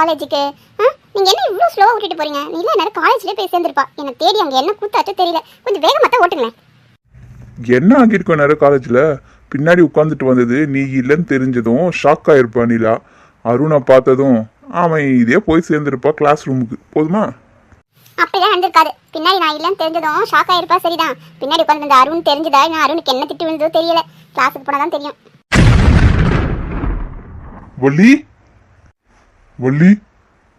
காலேஜுக்கு நீங்கள் என்ன இவ்வளோ ஸ்லோவாக விட்டுட்டு போறீங்க? நீ இல்லை நேரம் காலேஜ்லேயே போய் சேர்ந்துருப்பா. எனக்கு தேடி அங்கே என்ன கூத்தாச்சோ தெரியல. கொஞ்சம் வேகமாக தான் ஓட்டுங்களேன். என்ன ஆகியிருக்கோம் நேரம் காலேஜில் பின்னாடி உட்காந்துட்டு வந்தது நீ இல்லைன்னு தெரிஞ்சதும் ஷாக் ஆயிருப்பா நிலா. அருணை பார்த்ததும் அவன் இதே போய் சேர்ந்துருப்பா கிளாஸ் ரூமுக்கு போதுமா? அப்படிதான் நடந்திருக்காது பின்னாடி நான் இல்லைன்னு தெரிஞ்சதும் ஷாக் ஆயிருப்பா சரிதான். பின்னாடி உட்காந்து அந்த அருண் தெரிஞ்சதா? நான் அருணுக்கு என்ன திட்டு விழுந்ததோ தெரியல. கிளாஸுக்கு போனால் தான் தெரியும். வள்ளி? வள்ளி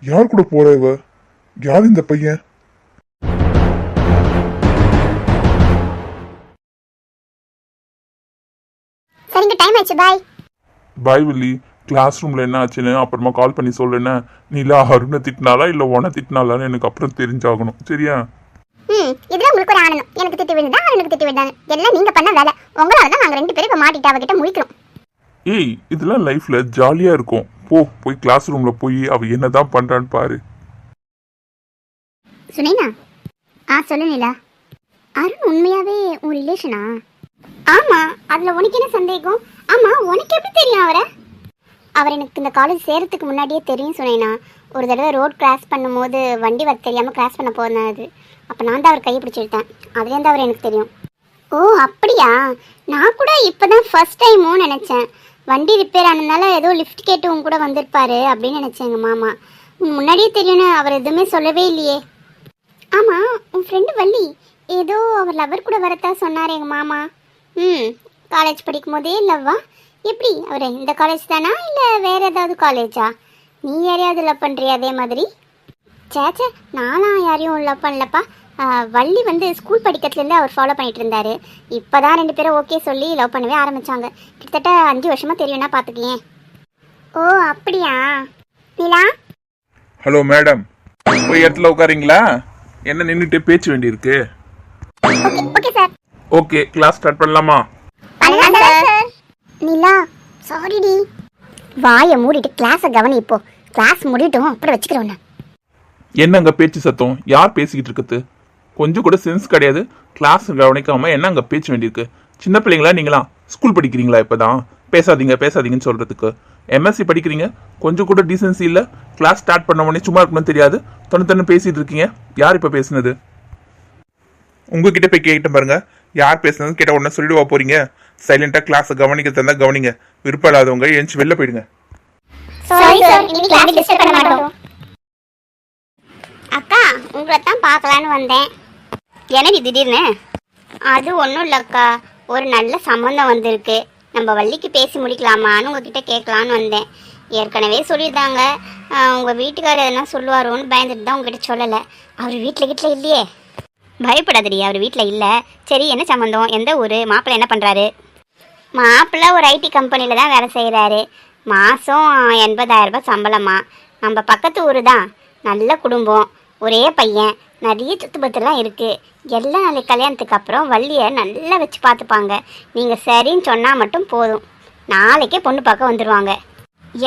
யார் கூட போற இவ? யார் இந்த பையன்? சரிங்க டைம் ஆயிடுச்சு பாய் பாய் வள்ளி. கிளாஸ் ரூம்ல என்ன ஆச்சுன்னு அப்புறமா கால் பண்ணி சொல்லுன்னு. நிலா அருணை திட்டினாலா இல்லை உன திட்டினாலான்னு எனக்கு அப்புறம் தெரிஞ்சாகணும். சரியா? ம் இதுல உங்களுக்கு ஒரு ஆனந்தம். எனக்கு திட்டு விழுந்தா அவனுக்கு திட்டு விழுந்தாங்க. எல்லாம் நீங்க பண்ண வேலை. உங்களால தான் நாங்க ரெண்டு பேரும் இப்ப மாட்டிட்டு அவகிட்ட முழிக்கிறோம். ஏய் இதெல்லாம் லைஃப்ல ஜாலியா இருக்கும். போ போய் கிளாஸ் ரூம்ல போய் அவ என்னதான் பண்றான்னு பாரு. சுனைனா? ஆ சொல்லு நிலா. அருண் உண்மையாவே உன் ரிலேஷனா ஆமா அதுல உனக்கு என்ன சந்தேகம்? ஆமா உனக்கு எப்படி தெரியும் அவரை? அவர் எனக்கு இந்த காலேஜ் சேரத்துக்கு முன்னாடியே தெரியும் சுனைனா. ஒரு தடவை ரோட் கிராஸ் பண்ணும்போது வண்டி வர தெரியாம கிராஸ் பண்ண போனது அப்போ நான் தான் அவர் கையை பிடிச்சிருத்தேன் அதுலேருந்து அவர் எனக்கு தெரியும். ஓ அப்படியா? நான் கூட இப்போதான் ஃபர்ஸ்ட் டைமோ நினச்சேன். வண்டி ரிப்பேர் ஆனதுனால ஏதோ லிஃப்ட் கேட்டு உங்க கூட வந்திருப்பாரு அப்படின்னு நினச்சேன் எங்கள் மாமா. முன்னாடியே தெரியும்னு அவர் எதுவுமே சொல்லவே இல்லையே. ஆமாம் உன் ஃப்ரெண்டு வள்ளி ஏதோ அவர் லவர் கூட வரத்தா சொன்னார் எங்கள் மாமா. ம் காலேஜ் படிக்கும் போதே லவ்வா எப்படி? அவர் இந்த காலேஜ் தானா இல்லை வேறு ஏதாவது காலேஜா நீ யாரையாவது லவ் பண்ணுறியா அதே மாதிரி? சேச்சே நானும் யாரையும் லவ் பண்ணலப்பா. வள்ளி வந்து ஸ்கூல் படிக்கிறதுலேருந்து அவர் ஃபாலோ பண்ணிட்டு இருந்தாரு இப்போதான் ரெண்டு பேரும் ஓகே சொல்லி லவ் பண்ணவே ஆரம்பிச்சாங்க. கிட்டத்தட்ட அஞ்சு வருஷமா தெரியும்னா பார்த்துக்கேன் ஓ அப்படியா? நிலா? ஹலோ மேடம் போய் இடத்துல உட்காரீங்களா? என்ன நின்றுட்டு பேச்சு வேண்டியிருக்கு. Okay okay sir okay class start பண்ணலாமா? பண்ணலாம் சார் நிலா சாரிடி வாயை மூடிட்டு கிளாஸை கவனி இப்போ. கிளாஸ் முடியட்டும் அப்புறம் வச்சுக்கிறோம் என்னங்க பேச்சு சத்தம்? யார் பேசிக்கிட்டு இருக்குது கொஞ்சம் கூட சென்ஸ் கிடையாது. கிளாஸ் கவனிக்காமல் என்ன அங்கே பேச்சு வேண்டியிருக்கு? சின்ன பிள்ளைங்களா நீங்களா? ஸ்கூல் படிக்கிறீங்களா இப்போ தான் பேசாதீங்க பேசாதீங்கன்னு சொல்றதுக்கு. எம்எஸ்சி படிக்கிறீங்க? கொஞ்சம் கூட டீசென்சி இல்லை. கிளாஸ் ஸ்டார்ட் பண்ண உடனே சும்மா இருக்கணும்னு தெரியாது. தொண்ணு தொண்ணு பேசிட்டு இருக்கீங்க. யார் இப்போ பேசுனது? உங்ககிட்ட போய் கேட்டு பாருங்க. யார் பேசுனதுன்னு கேட்ட உடனே சொல்லிடுவா போறீங்க. சைலண்டாக கிளாஸை கவனிக்க தந்தா கவனிங்க. விருப்பம் இல்லாதவங்க எழுந்து வெளில போயிடுங்க சாரி சார் இனி கிளாஸ் டிஸ்டர்ப் பண்ண மாட்டோம் அக்கா உங்களை தான் பார்க்கலான்னு வந்தேன். எனக்கு திடீர்னு? அது ஒன்றும் இல்லைக்கா. ஒரு நல்ல சம்மந்தம் வந்திருக்கு. நம்ம வள்ளிக்கு பேசி முடிக்கலாமான்னு உங்ககிட்ட கேட்கலான்னு வந்தேன். ஏற்கனவே சொல்லியிருந்தாங்க. உங்கள் வீட்டுக்காரர் எதனா சொல்லுவாரோன்னு பயந்துட்டு தான் உங்ககிட்ட சொல்லலை. அவர் வீட்டில் வீட்டில் இல்லையே. பயப்படாதடி அவர் வீட்டில் இல்லை. சரி என்ன சம்மந்தம் எந்த ஊர்? மாப்பிள்ளை என்ன பண்ணுறாரு மாப்பிள்ளை ஒரு ஐடி கம்பெனியில் தான் வேலை செய்கிறாரு மாதம் எண்பதாயிரம் ரூபாய் சம்பளமா. நம்ம பக்கத்து ஊர் தான். நல்ல குடும்பம். ஒரே பையன். நிறைய சொத்து பத்துலாம் இருக்குது எல்லா நாளைக்கு கல்யாணத்துக்கு அப்புறம் வள்ளியை நல்லா வச்சு பார்த்துப்பாங்க. நீங்கள் சரின்னு சொன்னால் மட்டும் போதும். நாளைக்கே பொண்ணு பார்க்க வந்துடுவாங்க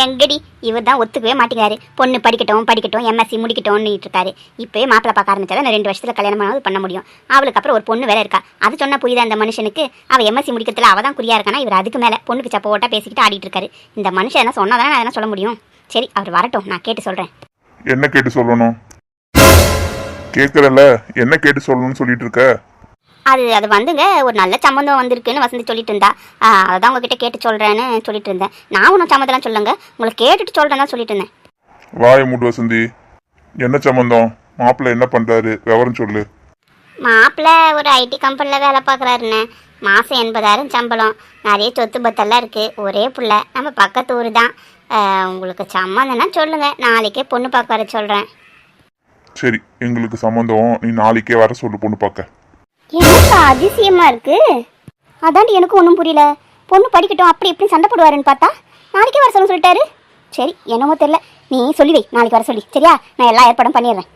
எங்கடி? இவர் தான் ஒத்துக்கவே மாட்டேங்கிறாரு. பொண்ணு படிக்கட்டும் படிக்கட்டும் எம்எஸ்சி முடிக்கட்டும்னு இருக்காரு. இப்போயே மாப்பிள்ளை பார்க்க ஆரம்பிச்சா தான் ரெண்டு வருஷத்துல கல்யாணம் பண்ண முடியும். அவளுக்கு அப்புறம் ஒரு பொண்ணு வேற இருக்கா? அது சொன்னா புரியுதா அந்த மனுஷனுக்கு? அவள் எம்எஸ்சி முடிக்கிறதுல அவள் தான் குறியாக இருக்கானா? இவர் அதுக்கு மேல பொண்ணுக்கு சப்ப ஓட்டா பேசிக்கிட்டு ஆடிட்டு இருக்காரு. இந்த மனுஷன் என்ன சொன்னாதானே நான் என்ன சொல்ல முடியும். சரி அவர் வரட்டும். நான் கேட்டு சொல்றேன். என்ன கேட்டு சொல்லணும்? கேக்குறல என்ன கேட்டு சொல்லணும்னு சொல்லிட்டு இருக்க அது அது வந்துங்க. ஒரு நல்ல சம்மந்தம் வந்திருக்குன்னு வசந்தி சொல்லிட்டு இருந்தா அதான் உங்ககிட்ட கேட்டு சொல்றேன்னு சொல்லிட்டு இருந்தேன் நான் ஒன்றும் சம்மந்தம்லாம் சொல்லுங்க உங்களை கேட்டுட்டு சொல்றேன்னு சொல்லிட்டு இருந்தேன் வாய மூடு வசந்தி. என்ன சம்பந்தம் மாப்பிள்ளை என்ன பண்றாரு? விவரம் சொல்லு. மாப்பிள்ளை ஒரு ஐடி கம்பெனியில் வேலை பார்க்குறாருண்ணே. மாதம் எண்பதாயிரம் சம்பளம். நிறைய சொத்து பத்தெல்லாம் இருக்குது ஒரே புள்ள. நம்ம பக்கத்து ஊர் தான். உங்களுக்கு சம்மந்தம்னா சொல்லுங்கள் நாளைக்கே பொண்ணு பார்க்க வர சொல்கிறேன் சரி எங்களுக்கு சம்மந்தம் நீ நாளைக்கே வர சொல்லு பொண்ணு பார்க்க. எனக்கு அதிசயமாக இருக்குது அதாண்டி ஒன்றும் புரியல. பொண்ணு படிக்கட்டும் அப்படி இப்படி சண்டை போடுவாருன்னு பார்த்தா நாளைக்கே வர சொல்ல சொல்லிட்டாரு. சரி என்னமோ தெரியல. நீ சொல்லி வை நாளைக்கு வர சொல்லி. சரியா? நான் எல்லா ஏற்பாடும் பண்ணிடுறேன்.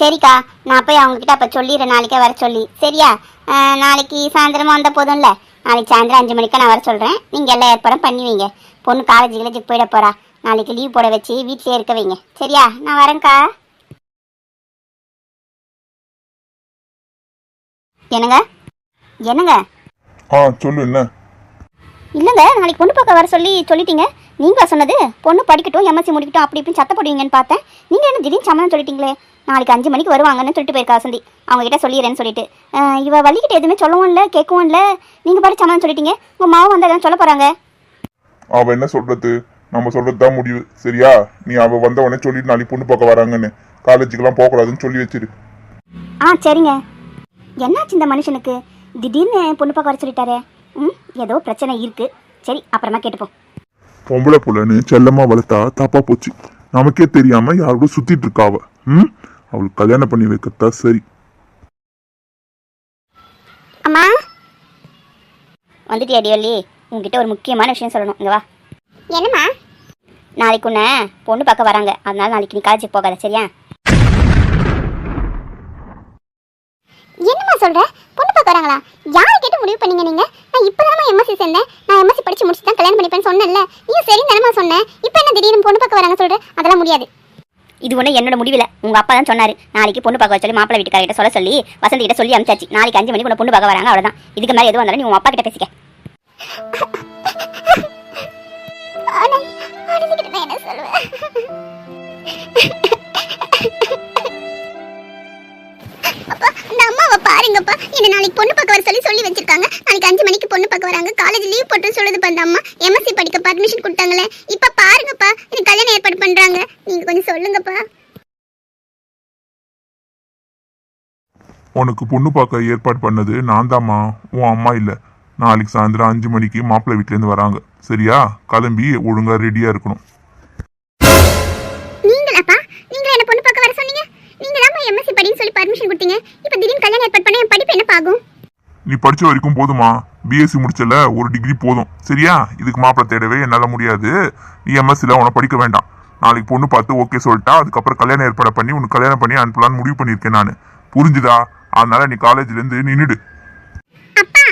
சரிக்கா நான் போய் அவங்ககிட்ட அப்போ சொல்லிடுறேன் நாளைக்கே வர சொல்லி. சரியா? நாளைக்கு சாயந்தரமாக வந்த போதும்ல? நாளைக்கு சாயந்தரம் அஞ்சு மணிக்கு நான் வர சொல்கிறேன் நீங்கள் எல்லா ஏற்பாடும் பண்ணி வைங்க. பொண்ணு காலேஜ் கிளேஜுக்கு போயிட போறா. நாளைக்கு லீவ் போட வச்சு வீட்டிலே இருக்க வைங்க. சரியா? நான் வரேன்க்கா. என்னங்க? என்னங்க? ஆ சொல்லு என்ன? இல்லைங்க நாளைக்கு பொண்ணு பார்க்க வர சொல்லி சொல்லிட்டீங்க. நீங்களா சொன்னது? பொண்ணு படிக்கட்டும் எம்எஸ்சி முடிக்கட்டும் அப்படி இப்படின்னு சத்த போடுவீங்கன்னு பார்த்தேன். நீங்கள் என்ன திடீர்னு சம்மதம் சொல்லிட்டீங்களே? நாளைக்கு அஞ்சு மணிக்கு வருவாங்கன்னு சொல்லிட்டு போயிருக்கா வசந்தி. அவங்க கிட்ட சொல்லிடுறேன்னு சொல்லிட்டு. அஹ், இவ வள்ளிக்கிட்ட எதுவுமே சொல்லவும் இல்லை கேட்கவும் இல்லை நீங்கள் பாட்டு சம்மதம் சொல்லிட்டீங்க. உங்கள் மாவு வந்து எதாவது சொல்ல போகிறாங்க அவ என்ன சொல்றது? நம்ம சொல்றது தான் முடிவு. சரியா? நீ அவ வந்த உடனே சொல்லிட்டு நாளைக்கு பொண்ணு பார்க்க வராங்கன்னு. காலேஜுக்கெல்லாம் போகக்கூடாதுன்னு சொல்லி வச்சிரு. ஆ சரிங்க. என்னாச்சு இந்த மனுஷனுக்கு? திடீர்னு பொண்ணு பார்க்க வர சொல்லிட்டாரே. ம் ஏதோ பிரச்சனை இருக்கு. சரி அப்புறமா கேட்டுப்போம். பொம்பளை புள்ளன்னு செல்லமா வளர்த்தா தப்பா போச்சு. நமக்கே தெரியாம யார் கூட சுத்திட்டு இருக்கா அவ ம் அவளுக்கு கல்யாணம் பண்ணி வைக்கத்தா சரி. அம்மா? வந்துட்டியா டியோலி உங்ககிட்ட ஒரு முக்கியமான விஷயம் சொல்லணும். இங்க வா. என்னம்மா? நாளைக்கு உன்னை பொண்ணு பார்க்க வராங்க. அதனால நாளைக்கு நீ காலேஜுக்கு போகாத சரியா? என்னம்மா சொல்ற பொண்ணு பார்க்க வராங்களா யாரை கேட்டு முடிவு பண்ணீங்க நீங்க நான் இப்போதான் எம்எஸ்சி சேர்ந்தேன் நான் எம்எஸ்சி படிச்சு முடிச்சு தான் கல்யாணம் பண்ணிப்பேன்னு சொன்னேன்ல நீ சரி தானமா சொன்னேன் இப்போ என்ன திடீர்னு பொண்ணு பார்க்க வராங்க சொல்ற அதெல்லாம் முடியாது இது ஒன்றும் என்னோட முடிவில் உங்க அப்பா தான் சொன்னாரு நாளைக்கு பொண்ணு பார்க்க சொல்லி மாப்பிள்ளை வீட்டுக்காரர்கிட்ட சொல்ல சொல்லி வசந்தி கிட்ட சொல்லி அனுப்பிச்சாச்சு நாளைக்கு அஞ்சு மணிக்கு பொண்ணு பார்க்க வராங்க அவ்வளவுதான் இதுக்கு மேலே எதுவும் வந்தாலும் நீ உங்க அப்பா கிட்ட பேசிக்க என்ன சொல்லுவேன் அப்பா இந்த அம்மாவை பாருங்கப்பா. என்ன நாளைக்கு பொண்ணு பார்க்க வர சொல்லி சொல்லி வச்சிருக்காங்க. நாளைக்கு அஞ்சு மணிக்கு பொண்ணு பார்க்க வராங்க. காலேஜ் லீவ் போட்டு சொல்லுது அந்த அம்மா. எம்எஸ்சி படிக்க பர்மிஷன் கொடுத்தாங்களே. இப்ப பாருங்கப்பா எனக்கு கல்யாணம் ஏற்பாடு பண்ணுறாங்க நீங்க கொஞ்சம் சொல்லுங்கப்பா. உனக்கு பொண்ணு பார்க்க ஏற்பாடு பண்ணது நான் தாம்மா உன் அம்மா இல்லை. நாளைக்கு சாயந்தரம் அஞ்சு மணிக்கு மாப்பிள்ளை வீட்டிலேருந்து வராங்க. சரியா? கிளம்பி ஒழுங்கா ரெடியாக இருக்கணும். பர்மிஷன் கொடுத்தீங்க. இப்போ திடீர்னு கல்யாணம் ஏற்பாடு பண்ண என் படிப்பு என்ன ஆகும்? நீ படிச்ச வரைக்கும் போதுமா பிஎஸ்சி முடிச்சல ஒரு டிகிரி போதும். சரியா? இதுக்கு மாப்பிள்ளை தேடவே என்னால முடியாது. நீ எம்எஸ்சில உன படிக்க வேண்டாம். நாளைக்கு பொண்ணு பார்த்து ஓகே சொல்லிட்டா அதுக்கப்புறம் கல்யாணம் ஏற்பாடு பண்ணி உனக்கு கல்யாணம் பண்ணி அனுப்பலாம்னு முடிவு பண்ணியிருக்கேன் நான். புரிஞ்சுதா? அதனால நீ காலேஜ்ல இருந்து நின்னுடு அப்பா!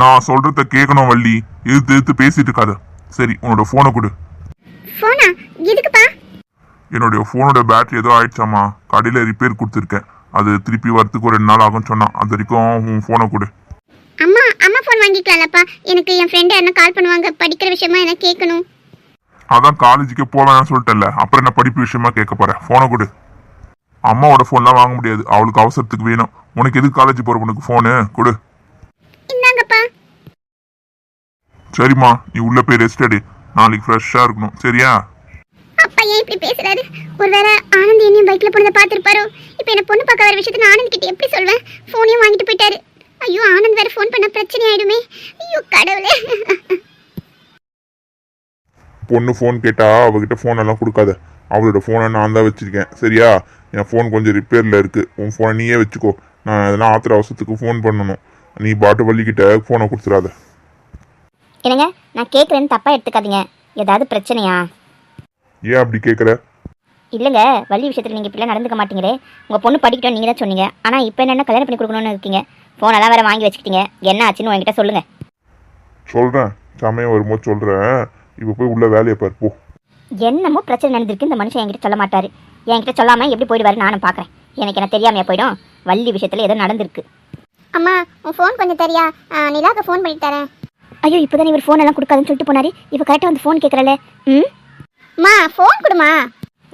நான் சொல்றத கேட்கணும் வள்ளி. எதிர்த்து எதிர்த்து பேசிட்டு இருக்காத. சரி உன்னோட போனை கொடு. என்னுடைய ஃபோனோட பேட்டரி ஏதோ ஆயிடுச்சாமா கடையில் ரிப்பேர் கொடுத்துருக்கேன். அது திருப்பி வரத்துக்கு ஒரு ரெண்டு நாள் ஆகும்னு சொன்னான். அது வரைக்கும் உன் ஃபோனை கொடு. அம்மா அம்மா ஃபோன் வாங்கிக்கலாம்லப்பா. எனக்கு என் ஃப்ரெண்டு என்ன கால் பண்ணுவாங்க. படிக்கிற விஷயமா என்ன கேட்கணும். அதான் காலேஜுக்கே போவேன்னு சொல்லிட்டேன்ல. அப்புறம் என்ன படிப்பு விஷயமா கேட்க போறேன் ஃபோனை கொடு. அம்மாவோட ஃபோன்லாம் வாங்க முடியாது. அவளுக்கு அவசரத்துக்கு வேணும். உனக்கு எதுக்கு காலேஜ் போற உனக்கு ஃபோனு கொடு. இந்தாங்கப்பா. சரிம்மா நீ உள்ள போய் ரெஸ்ட் எடு. நாளைக்கு ஃப்ரெஷ்ஷாக இருக்கணும். சரியா? அப்பா ஏன் இப்படி பேசுறாரு? ஒருவேளை ஆனந்த் என்னையும் பைக்ல போனதை பார்த்துருப்பாரோ? இப்போ என்ன பொண்ணு பார்க்க வர விஷயத்தை நான் ஆனந்த் கிட்ட எப்படி சொல்வேன்? ஃபோனையும் வாங்கிட்டு போயிட்டாரு. ஐயோ ஆனந்த் வேற ஃபோன் பண்ண பிரச்சனை ஆயிடுமே. ஐயோ கடவுளே. பொண்ணு ஃபோன் கேட்டா அவகிட்ட ஃபோன் எல்லாம் கொடுக்காத. அவளோட ஃபோனை நான் தான் வச்சிருக்கேன். சரியா? என் ஃபோன் கொஞ்சம் ரிப்பேரில் இருக்கு. உன் ஃபோனை நீயே வச்சுக்கோ. நான் எதனா ஆத்திர அவசரத்துக்கு ஃபோன் பண்ணணும். நீ பாட்டு வள்ளிக்கிட்ட ஃபோனை கொடுத்துடாத. என்னங்க? நான் கேட்குறேன்னு தப்பா எடுத்துக்காதீங்க. ஏதாவது பிரச்சனையா? ஏன் அப்படி கேட்குற இல்லைங்க வள்ளி விஷயத்தில் நீங்கள் இப்படிலாம் நடந்துக்க மாட்டீங்களே. உங்கள் பொண்ணு படிக்கட்டும் நீங்கள் தான் சொன்னீங்க. ஆனால் இப்போ என்னென்ன கல்யாணம் பண்ணி கொடுக்கணும்னு இருக்கீங்க? ஃபோனெல்லாம் வேற வாங்கி வச்சுக்கிட்டீங்க. என்ன ஆச்சுன்னு உங்ககிட்ட சொல்லுங்கள் சொல்கிறேன் சமயம் வரும்போது சொல்கிறேன் இப்போ போய் உள்ள வேலையை பாரு போ. என்னமோ பிரச்சனை நடந்திருக்கு. இந்த மனுஷன் என்கிட்ட சொல்ல மாட்டாரு. என்கிட்ட சொல்லாம எப்படி போயிடுவாரு நானும் பார்க்குறேன். எனக்கு என்ன தெரியாமையா போயிடும்? வள்ளி விஷயத்துல ஏதோ நடந்திருக்கு. அம்மா உன் ஃபோன் கொஞ்சம் தெரியா. நிலாக்கு ஃபோன் பண்ணி தரேன். ஐயோ இப்போதான் இவர் ஃபோன் எல்லாம் கொடுக்காதுன்னு சொல்லிட்டு போனாரு. இப்போ கரெக்டாக வந்து ஃபோன் கேட்குறல ம்? அம்மா ஃபோன் கொடுமா.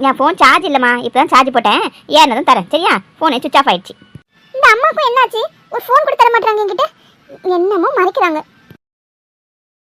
என் ஃபோன் சார்ஜ் இல்லைம்மா. இப்போ தான் சார்ஜ் போட்டேன் ஏன்னதும் தரேன். சரியா? ஃபோனே சுவிச் ஆஃப் ஆயிடுச்சு. இந்த அம்மாவுக்கும் என்னாச்சு? ஒரு ஃபோன் கொடுத்து தர மாட்டாங்க என்கிட்ட. என்னமோ மறைக்கிறாங்க.